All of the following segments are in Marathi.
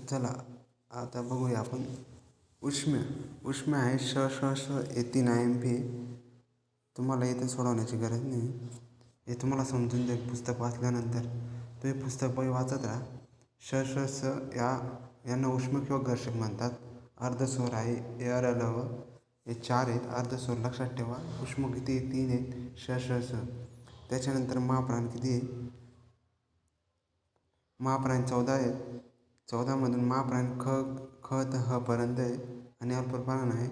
तर चला आता बघूया आपण. उष्म्य उष्म्य आहे श श श हे तीन आय एम पी. तुम्हाला इथे सोडवण्याची गरज नाही. हे तुम्हाला समजून जाईल पुस्तक वाचल्यानंतर. तुम्ही पुस्तक बघ वाचत राहा. श श स या यांना उष्म किंवा घर्षक म्हणतात. अर्धस्वर आहे ए अर व. हे चार आहेत. अर्धस्वर लक्षात ठेवा. उष्म किती तीन आहेत. श श स. त्याच्यानंतर महाप्राण किती आहे? महाप्राण चौदा आहेत. चौदामधून महाप्राण ख ख त पर्यंत आहे आणि अल्पप्राण आहे.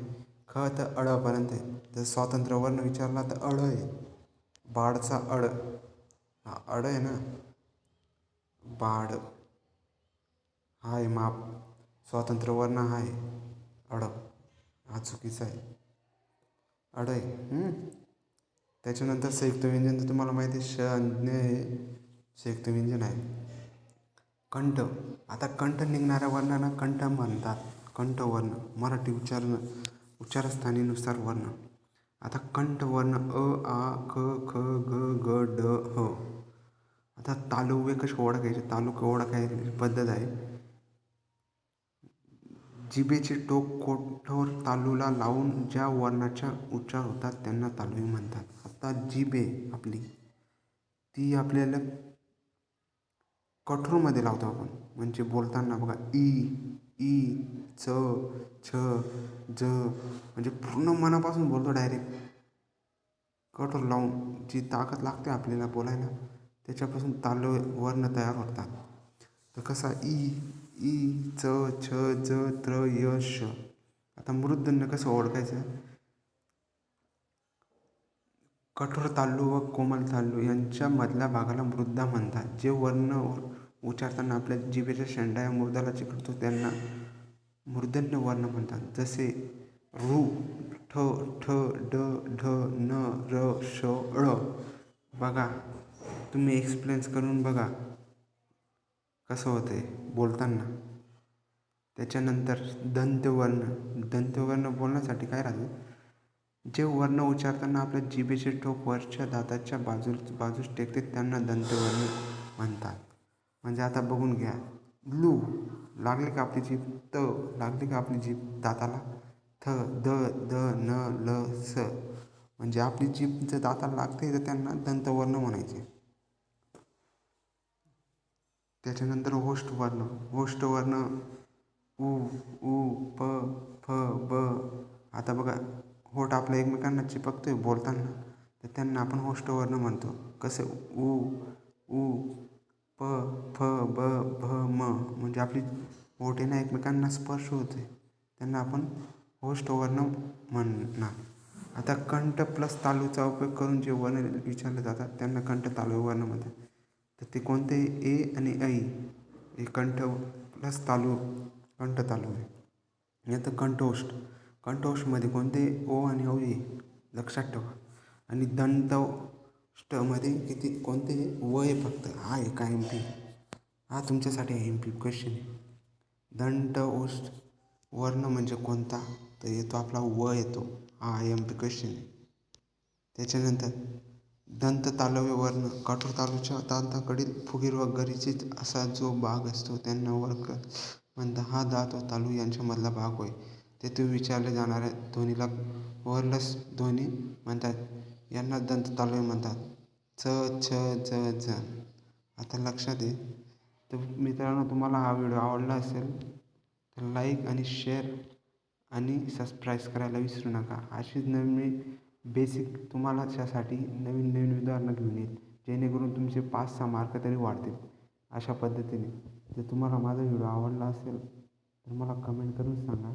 ख त अडपर्यंत आहे. जर स्वातंत्र्य वर्ण विचारला तर अड आहे. बाडचा अड हा अड आहे ना? बाड हा आहे माप. स्वातंत्र्य वर्ण हा आहे. अड हा चुकीचा आहे. अड आहे. त्याच्यानंतर संयुक्त व्यंजन तर तुम्हाला माहिती आहे श आहे संयुक्त व्यंजन आहे. कंठ. आता कंठ निघणाऱ्या वर्णांना कंठ म्हणतात. कंठवर्ण मराठी उच्चारण उच्चारस्थानीनुसार वर्ण. आता कंठ वर्ण अ आ क ख ग ग ड ह. आता तालुवे कसे ओळखायचे? तालुके ओळखायची पद्धत आहे. जिभेचे टोक कोठोर तालूला लावून ज्या वर्णाच्या उच्चार होतात त्यांना तालुई म्हणतात. आता जिभे आपली. ती आपल्याला कठोरमध्ये लावतो आपण. म्हणजे बोलताना बघा ई ई च छ ज म्हणजे पूर्ण मनापासून बोलतो डायरेक्ट कठोर लावून जी ताकद लागते आपल्याला बोलायला त्याच्यापासून तालू वर्ण तयार होतात. तर कसा ई ई च छ ज त्र य श. आता मृदंड कसं ओळखायचं? कठोर तालू व कोमल तालू यांच्या मधल्या भागाला मृदा म्हणतात. जे वर्ण उच्चारताना आपल्या जिभेच्या शेंडा या मृदाला चिकटतो त्यांना मूर्धन्य वर्ण म्हणतात. जसे ऋ ठ ठ ड ढ न र श ळ. बघा तुम्ही एक्सप्लेन्स करून बघा कसं होते बोलताना. त्याच्यानंतर दंतवर्ण. दंतवर्ण बोलण्यासाठी काय राहतं? जे वर्ण उच्चारताना आपल्या जिभेचे टोक वरच्या दाताच्या बाजू बाजूस टेकते त्यांना दंतवर्ण म्हणतात. म्हणजे आता बघून घ्या. लू लागले का आपली जीभ? त लागली का आपली जीभ दाताला? थ द द न ल स. म्हणजे आपली जीभ जर दाताला लागते तर त्यांना दंतवर्ण म्हणायचे. त्याच्यानंतर होष्ट वर्ण. होष्ट वर्ण उ उ प फ ब. आता बघा. होठ आपल्या एकमेकांना चिपकतो आहे बोलताना तर त्यांना आपण होष्टवर्ण म्हणतो. कसं? उ उ प फ ब भ म. म्हणजे आपली ओठेना एकमेकांना स्पर्श होते त्यांना आपण होष्टवर्ण म्हणणार. आता कंठ प्लस तालूचा उपयोग करून जे वर्ण विचारले जातात त्यांना कंठ तालू वर्ण म्हणतात. तर ते कोणते? ए आणि ऐ. हे कंठ प्लस तालू कंठ तालू आहे. आता कंठोष्ट कंठोष्टमध्ये कोणते ओ आणि औई लक्षात ठेवा. आणि दंतष्टमध्ये किती कोणते व आहे फक्त हा आहे का एम पी हा तुमच्यासाठी एम पी क्वेश्चन आहे. दंड ओष्ट वर्ण म्हणजे कोणता? तर येतो आपला व येतो. हा एम पी क्वेश्चन आहे. त्याच्यानंतर दंत तालव्य वर्ण कठोर तालूच्या दांताकडील फुगीर व गरीचित असा जो भाग असतो त्यांना वर्ग म्हणता हा दात व तालू यांच्यामधला भाग होय. तेथे विचारले जाणाऱ्या ध्वनीला वरलस ध्वनी म्हणतात. यांना दंत तालव्य म्हणतात. च छ ज झ आता लक्षात ये तर मित्रांनो तुम्हाला हा व्हिडिओ आवडला असेल तर लाईक आणि शेअर आणि सबस्क्राईब करायला विसरू नका. अशीच नवीन मी बेसिक तुम्हाला त्यासाठी नवीन नवीन उदाहरणं घेऊन येईल जेणेकरून तुमचे पाच सहा मार्क तरी वाढतील. अशा पद्धतीने. जर तुम्हाला माझा व्हिडिओ आवडला असेल तर मला कमेंट करून सांगा.